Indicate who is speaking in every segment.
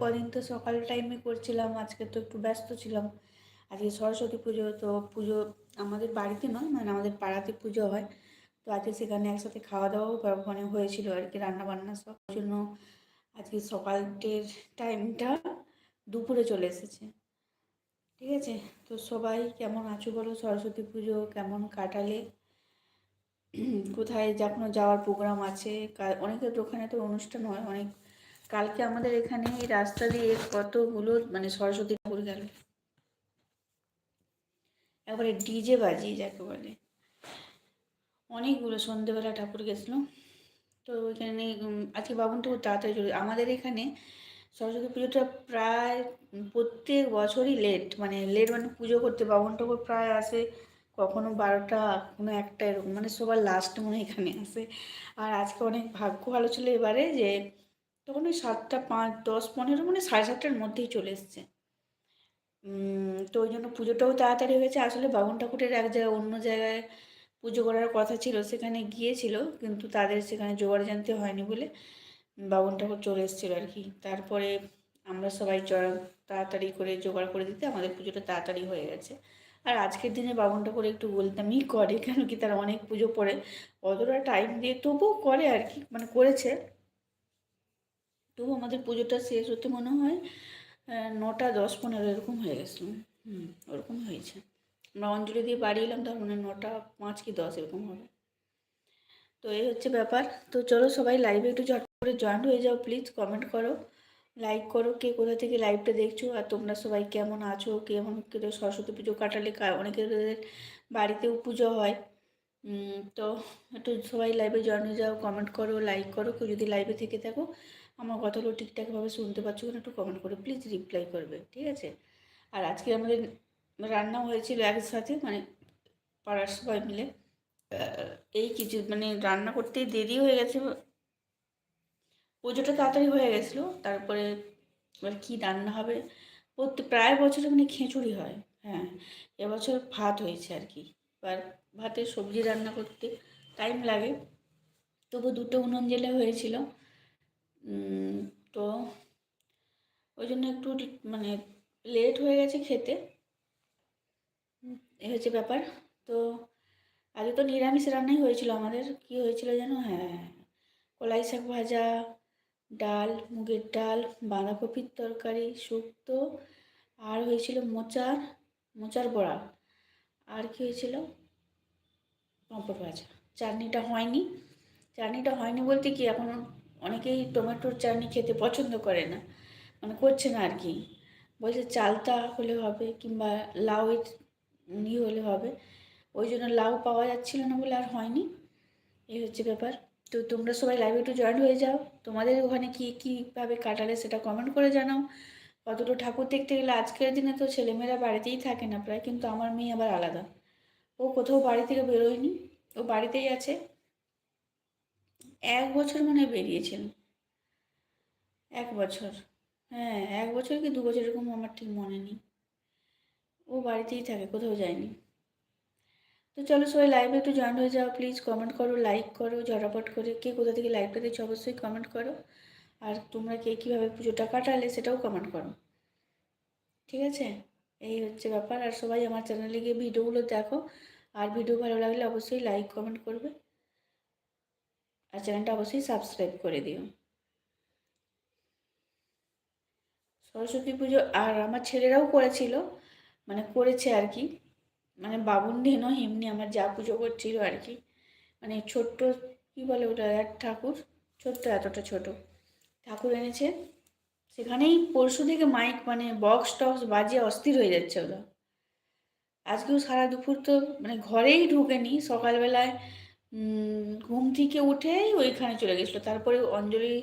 Speaker 1: কদিন তো সকাল টাইমে করছিলাম, আজকে তো একটু ব্যস্ত ছিলাম। আজকে সরস্বতী পুজো, তো পুজো আমাদের বাড়িতে নয় মানে আমাদের পাড়াতে পুজো হয়। তো আজকে সেখানে একসাথে খাওয়া দাওয়াও মানে হয়েছিল আর কি রান্না বান্না সব জন্য আজকে সকালটের টাইমটা দুপুরে চলে এসেছে। ঠিক আছে? তো সবাই কেমন আছো বলো? সরস্বতী পুজো কেমন কাটালে? কোথায় যা কোনো যাওয়ার প্রোগ্রাম আছে? অনেকের ওখানে তো অনুষ্ঠান হয়, অনেক কালকে আমাদের এখানে এই রাস্তা দিয়ে কতগুলো মানে সরস্বতী ঠাকুর গেল। একবারে ডিজে বাজিয়ে যাকে বলে। অনেকগুলো সন্ধেবেলা ঠাকুর গেছিল। তো ওইখানে আজকে বাবন ঠাকুর তাড়াতাড়ি চলে আমাদের এখানে সরস্বতী পুজোটা প্রায় প্রত্যেক বছরই লেট মানে লেট মানে পুজো করতে বাবন ঠাকুর প্রায় আসে কখনো বারোটা, কোনো একটা এরকম মানে সবার লাস্ট মনে এখানে আসে। আর আজকে অনেক ভাগ্য ভালো ছিল এবারে যে তখন ওই সাতটা পাঁচ, দশ, পনেরো মানে সাড়ে সাতটার মধ্যেই চলে এসছে। তো ওই জন্য পুজোটাও তাড়াতাড়ি হয়েছে। আসলে বাবন ঠাকুরের এক জায়গায় অন্য জায়গায় পুজো করার কথা ছিল, সেখানে গিয়েছিল, কিন্তু তাদের সেখানে জোগাড় জানতে হয়নি বলে বাবন ঠাকুর চলে এসেছিল আর কি। তারপরে আমরা সবাই তাড়াতাড়ি করে জোগাড় করে দিতে, আমাদের পুজোটা তাড়াতাড়ি হয়ে গেছে। আর আজকের দিনে বাবন ঠাকুর একটু বলতামই করে, কেন কি তারা অনেক পুজো পড়ে অতটা টাইম দিয়ে তবুও করে আর কি মানে করেছে। তবু আমাদের পুজোটা শেষ হতে মনে হয় নটা দশ পনেরো এরকম হয়ে গেছিল। হুম, ওরকম হয়েছে। আমরা অঞ্জলি দিয়ে বাড়ি এলাম, তার মানে নটা পাঁচ কি দশ এরকম হবে। তো এই হচ্ছে ব্যাপার। তো চলো সবাই লাইভে একটু ঝট করে জয়েন্ট হয়ে যাও প্লিজ কমেন্ট করো লাইক করো, কে কোথা থেকে লাইভটা দেখছ, আর তোমরা সবাই কেমন আছো, কেমন করে সরস্বতী পুজো কাটালে অনেকের বাড়িতেও পুজো হয়। তো একটু সবাই লাইভে জয়েন হয়ে যাও কমেন্ট করো লাইক করো, কেউ যদি লাইভে থেকে থাকো। আমার কথাগুলো ঠিকঠাকভাবে শুনতে পাচ্ছ কিনা একটু কমেন্ট করে প্লিজ রিপ্লাই করবে, ঠিক আছে? আর আজকে আমাদের রান্নাও হয়েছিল একসাথে মানে পাড়ার সবাই মিলে। এই কিছু মানে রান্না করতেই দেরি হয়ে গেছে। পুজোটা তাড়াতাড়ি হয়ে গেছিল, তারপরে এবার কী রান্না হবে? প্রত্যেক প্রায় বছরে মানে খিচুড়ি হয় হ্যাঁ। এবছর ভাত হয়েছে আর কি, এবার ভাতের সবজি রান্না করতে টাইম লাগে। তবু দুটো উনুন জেলে হয়েছিল। তো ওই জন্য একটু মানে লেট হয়ে গেছে খেতে। এ হচ্ছে ব্যাপার। তো আগে তো নিরামিষ রান্নাই হয়েছিল আমাদের। কি হয়েছিল যেন? হ্যাঁ কলাই শাক ভাজা, ডাল, মুগের ডাল, বাঁধাকপির তরকারি, শুক্তো, আর হয়েছিল মোচার মোচার বড়া। আর কি হয়েছিল? পাঁপড় ভাজা। চাটনিটা হয়নি। চাটনিটা হয়নি বলতে কি? এখন অনেকেই টমেটোর চাটনি খেতে পছন্দ করে না। মানে করছে না আর কি। বলছে চালতা হলে হবে কিংবা লাউয়ের ই হলে হবে। ওই জন্য লাউ পাওয়া যাচ্ছিল না বলে আর হয়নি। এই হচ্ছে ব্যাপার। তো তোমরা সবাই লাইভে একটু জয়েন হয়ে যাও। তোমাদের ওখানে কী, কীভাবে কাটালে সেটা কমেন্ট করে জানাও। কতটা ঠাকুর দেখতে গেলে আজকের দিনে তো ছেলেমেয়েরা বাড়িতেই থাকে না প্রায়, কিন্তু আমার মেয়ে আবার আলাদা। ও কোথাও বাড়ি থেকে বেরোয়নি। ও বাড়িতেই আছে। এক বছর মনে বেরিয়েছিল। এক বছর। হ্যাঁ এক বছর কি দু বছর এরকম আমার ঠিক মনে নেই। ও বাড়িতেই থাকে, কোথাও যায়নি। তো চলো সবাই লাইভে একটু জয়েন হয়ে যাও প্লিজ কমেন্ট করো লাইক করো, ঝটাপট করে কে কোথা থেকে লাইভটা দিচ্ছ অবশ্যই কমেন্ট করো। আর তোমরা কে কীভাবে পুজোটা কাটালে সেটাও কমেন্ট করো। ঠিক আছে? এই হচ্ছে ব্যাপার। আর সবাই আমার চ্যানেলে গিয়ে ভিডিওগুলো দেখো। আর ভিডিও ভালো লাগলে অবশ্যই লাইক কমেন্ট করবে। আর চ্যানেলটা অবশ্যই সাবস্ক্রাইব করে দিও। সরস্বতী পুজো আর আমার ছেলেরাও করেছিল মানে করেছে আর কি। মানে বাবুন দিনও এমনি আমার যা পুজো করছিল আর কি। মানে ছোট্ট, কী বলে ওটা, এক ঠাকুর, ছোট্ট এতটা ছোট। ঠাকুর এনেছে, সেখানেই পরশু থেকে মাইক মানে বক্স টক্স বাজিয়ে অস্থির হয়ে যাচ্ছে ওরা। আজকেও সারা দুপুর তো মানে ঘরেই ঢুকেনি, সকালবেলায় ঘুম থেকে উঠেই ওইখানে চলে গেছিল। তারপরে অঞ্জলি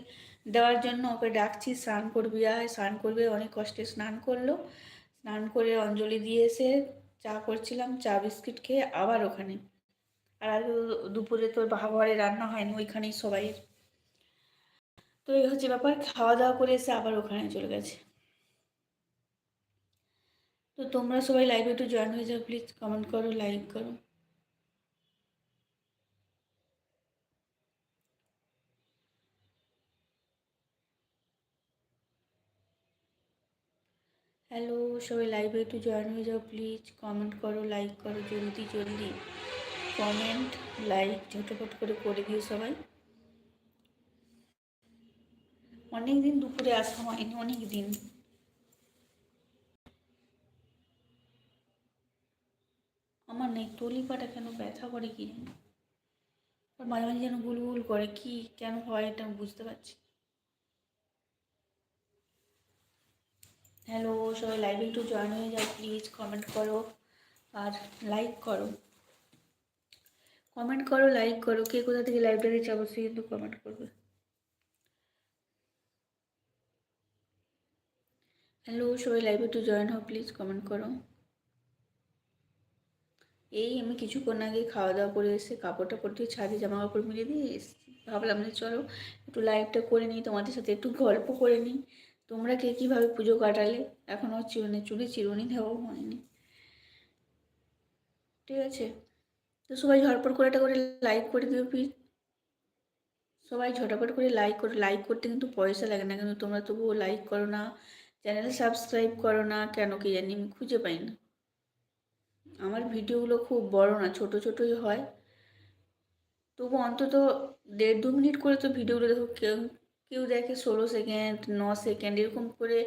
Speaker 1: দেওয়ার জন্য ওকে ডাকছি, স্নান করবি আয়। স্নান করবে, অনেক কষ্টে স্নান করল। স্নান করে অঞ্জলি দিয়ে এসে চা করছিলাম, চা বিস্কিট খেয়ে আবার ওখানে। আর দুপুরে তো ঘরে রান্না হয়নি, ওইখানেই সবাই। তো এই হচ্ছে ব্যাপার, খাওয়া দাওয়া করে এসে আবার ওখানে চলে গেছে। তো তোমরা সবাই লাইভে একটু জয়েন হয়ে যাও প্লিজ কমেন্ট করো লাইক করো। হ্যালো সবাই লাইভে একটু জয়েন হয়ে যাও প্লিজ কমেন্ট করো লাইক করো, জলদি জলদি। কমেন্ট লাইক ঝটপট করে করে দিও সবাই। অনেক দিন দুপুরে আসা হয়নি অনেক দিন আমার নেই তলি পাটা কেন ব্যথা করে কি মাঝে মাঝে যেন গুলগুল করে, কি কেন হয় এটা বুঝতে পারছি হ্যালো সবাই লাইভে একটু জয়েন হয়ে যাও প্লিজ কমেন্ট করো আর লাইক করো। কমেন্ট করো লাইক করো, কে কোথা থেকে লাইভটা দিচ্ছে অবশ্যই কিন্তু কমেন্ট করবে। হ্যালো সবাই লাইভে একটু জয়েন হও প্লিজ কমেন্ট করো। এই আমি কিছুক্ষণ আগে খাওয়া দাওয়া করে এসে কাপড় টাপড় দিয়ে ছাদে জামা কাপড় মিলিয়ে দিয়ে ভাবলাম যে চলো একটু লাইভটা করে নিই, তোমাদের সাথে একটু গল্প করে নিই। তোমরা কে কীভাবে পুজো কাটালে? এখনও হচ্ছে মানে চুলে চিরুনি দেওয়াও হয়নি। ঠিক আছে? তো সবাই ঝটপট করে একটা করে লাইক করে দিও প্লিজ সবাই ঝটপট করে লাইক করো লাইক করতে কিন্তু পয়সা লাগে না। কিন্তু তোমরা তবুও লাইক করো না। চ্যানেল সাবস্ক্রাইব করো না। কেন কি জানি? আমি খুঁজে পাই না। আমার ভিডিওগুলো খুব বড় না, ছোট ছোটই হয়। তবু অন্তত দেড় দু মিনিট করে তো ভিডিওগুলো দেখো। কেউ দেখে ষোলো সেকেন্ড ন সেকেন্ড এরকম করে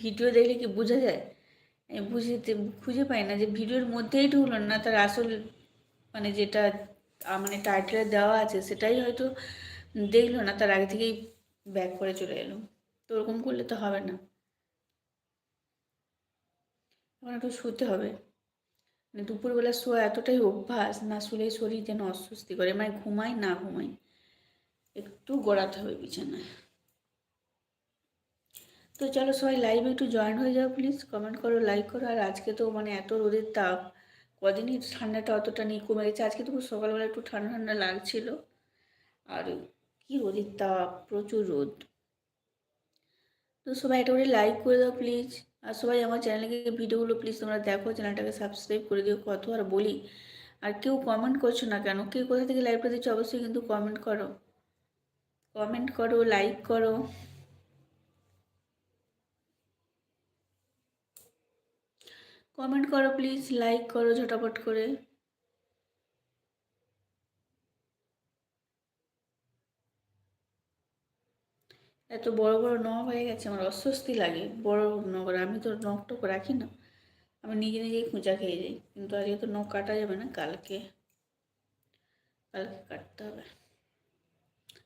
Speaker 1: ভিডিও দেখলে কি বোঝা যায়? বুঝতে, খুঁজে পাই না যে ভিডিওর মধ্যেই ঢুকলো না, তার আসল মানে যেটা মানে টাইটেলে দেওয়া আছে সেটাই হয়তো দেখল না, তার আগে থেকেই ব্যাক করে চলে এলো। তো ওরকম করলে তো হবে না। এখন একটু শুতে হবে। মানে দুপুরবেলা শোয়া এতটাই অভ্যাস, না শুলেই শরীর যেন অস্বস্তি করে মানে ঘুমাই না ঘুমাই। একটু গড়াতে হবে বিছানায়। তো চলো সবাই লাইভে একটু জয়েন হয়ে যাও প্লিজ কমেন্ট করো লাইক করো। আর আজকে তো মানে এত রোদের তাপ কদিনই ঠান্ডাটা অতটা নেই, কমে গেছে। আজকে তো সকালবেলা একটু ঠান্ডা ঠান্ডা লাগছিল। আর কি রোদের তাপ, প্রচুর রোদ। তো সবাই একটা করে লাইক করে দাও প্লিজ আর সবাই আমার চ্যানেলকে ভিডিওগুলো প্লিজ তোমরা দেখো চ্যানেলটাকে সাবস্ক্রাইব করে দিও কত আর বলি। আর কেউ কমেন্ট করছ না কেন? কেউ কোথা থেকে লাইভটা দিচ্ছ অবশ্যই কিন্তু কমেন্ট করো। কমেন্ট করো, লাইক করো। কমেন্ট করো প্লিজ, লাইক করো ঝটাপট করে। এত বড় বড় নখ হয়ে গেছে, আমার অস্বস্তি লাগে। বড় বড় নখ আমি তো নখ টক রাখি না। আমি নিজে নিজেই খোঁচা খেয়ে যাই। কিন্তু আজকে তো নখ কাটা যাবে না, কালকে কালকে কাটতে হবে।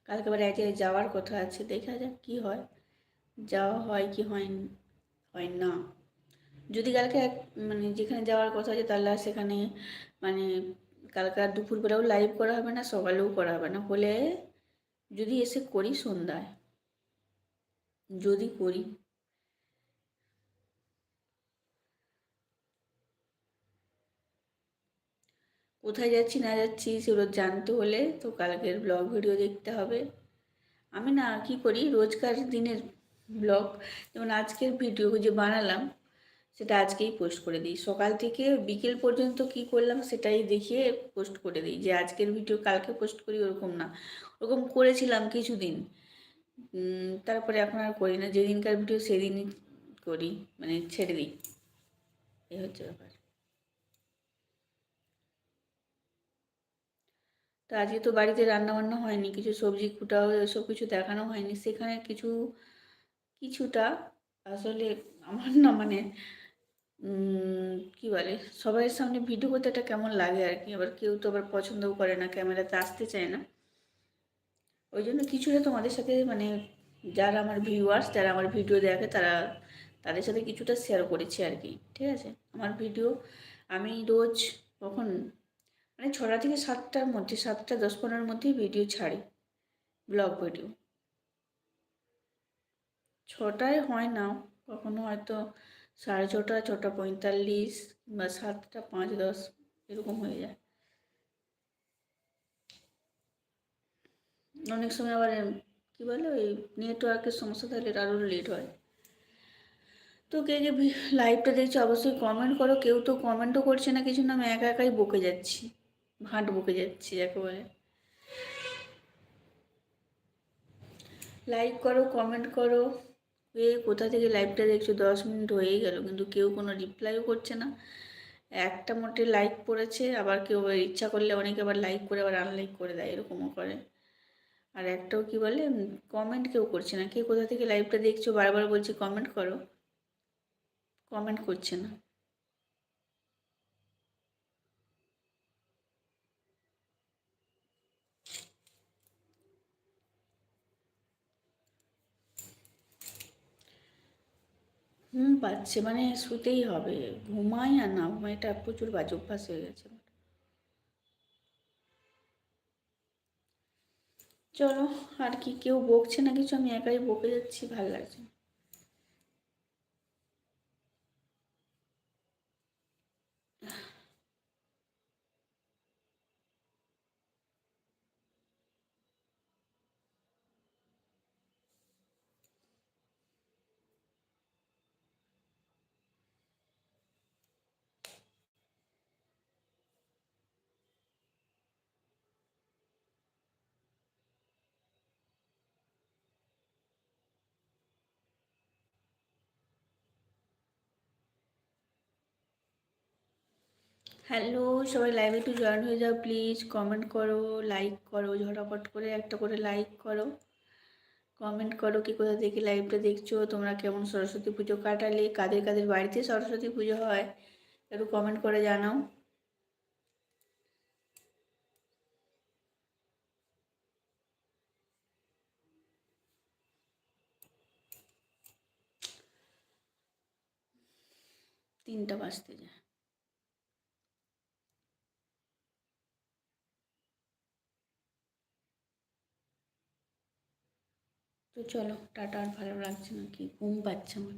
Speaker 1: কালকে আবার এক যাওয়ার কথা আছে, দেখা যাক কি হয়। যাওয়া হয় কি হয় হয় না। যদি কালকে এক মানে যেখানে যাওয়ার কথা আছে, তাহলে সেখানে মানে কালকে আর দুপুরবেলাও লাইভ করা হবে না, সকালেও করা হবে না। হলে যদি এসে করি সন্ধ্যায়। যদি করি। কোথায় যাচ্ছি, না যাচ্ছি, সেগুলো জানতে হলে তো কালকের ব্লগ ভিডিও দেখতে হবে। আমি না কি করি, রোজকার দিনের ব্লগ যেমন আজকের ভিডিও যে বানালাম, সেটা আজকেই পোস্ট করে দিই। সকাল থেকে বিকেল পর্যন্ত কি করলাম, সেটাই দেখিয়ে পোস্ট করে দিই। যে আজকের ভিডিও কালকে পোস্ট করি, ওরকম না। ওরকম করেছিলাম কিছুদিন। তারপরে এখন আর করি না। যেদিনকার ভিডিও সেদিনই করি মানে ছেড়ে দিই। এই হচ্ছে ব্যাপার। তো আজকে তো বাড়িতে রান্না বান্না হয়নি, কিছু সবজি কুটাও, এসব কিছু দেখানো হয়নি। সেখানে কিছু, কিছুটা আসলে আমার না মানে কি বলে, সবাইয়ের সামনে ভিডিও করতে একটা কেমন লাগে আর কি। আবার কেউ তো আবার পছন্দও করে না, ক্যামেরাতে আসতে চায় না। ওই জন্য কিছুটা তোমাদের সাথে মানে যারা আমার ভিউয়ার্স যারা আমার ভিডিও দেখে, তারা তাদের সাথে কিছুটা শেয়ার করেছি আর কি। ঠিক আছে? আমার ভিডিও আমি রোজ কখন মানে ছটা থেকে সাতটার মধ্যে, সাতটা, দশ, পনেরোর মধ্যেই ভিডিও ছাড়ি ব্লগ ভিডিও ছটায় হয় না, কখনো হয়তো সাড়ে ছটা ছটা পঁয়তাল্লিশ বা সাতটা, পাঁচ, দশ, এরকম হয়ে যায়। অনেক সময় আবার কী বলে ওই নেটওয়ার্কের সমস্যা থাকলে আরও লেট হয়। তো কে কে লাইভটা দেখছ অবশ্যই কমেন্ট করো, কেউ তো কমেন্টও করছে না, কিছু না, আমি একা একাই বকে যাচ্ছি। ভাট বকে যাচ্ছি একেবারে। লাইক করো কমেন্ট করো। এ কোথা থেকে লাইভটা দেখছ? দশ মিনিট হয়েই গেল, কিন্তু কেউ কোনো রিপ্লাইও করছে না। একটা মোটে লাইক পড়েছে, আবার কেউ ইচ্ছা করলে অনেকে আবার লাইক করে, আবার আনলাইক করে দেয়, এরকমও করে। আর একটাও কি বলে কমেন্ট কেউ করছে না। কে কোথা থেকে লাইভটা দেখছ? বারবার বলছি কমেন্ট করো। কমেন্ট করছে না। হুম পাচ্ছে মানে শুতেই হবে। ঘুমাই আর না ঘুমাইটা প্রচুর বাজে অভ্যাস হয়ে গেছে চলো, আর কি কেউ বকছে না কিছু? আমি একাই বকে যাচ্ছি, ভালো লাগছে হ্যালো সবাই লাইভে একটু জয়েন হয়ে যাও প্লিজ কমেন্ট করো লাইক করো, ঝটাপট করে একটা করে লাইক করো। কমেন্ট করো কি কোথা থেকে লাইভটা দেখছ, তোমরা কেমন সরস্বতী পুজো কাটালে, কাদের কাদের বাড়িতে সরস্বতী পুজো হয়, একটু কমেন্ট করে জানাও। তিনটা বাজতে যায়। চলো টাটা আর ভালো লাগছে না কি ঘুম পাচ্ছে আমার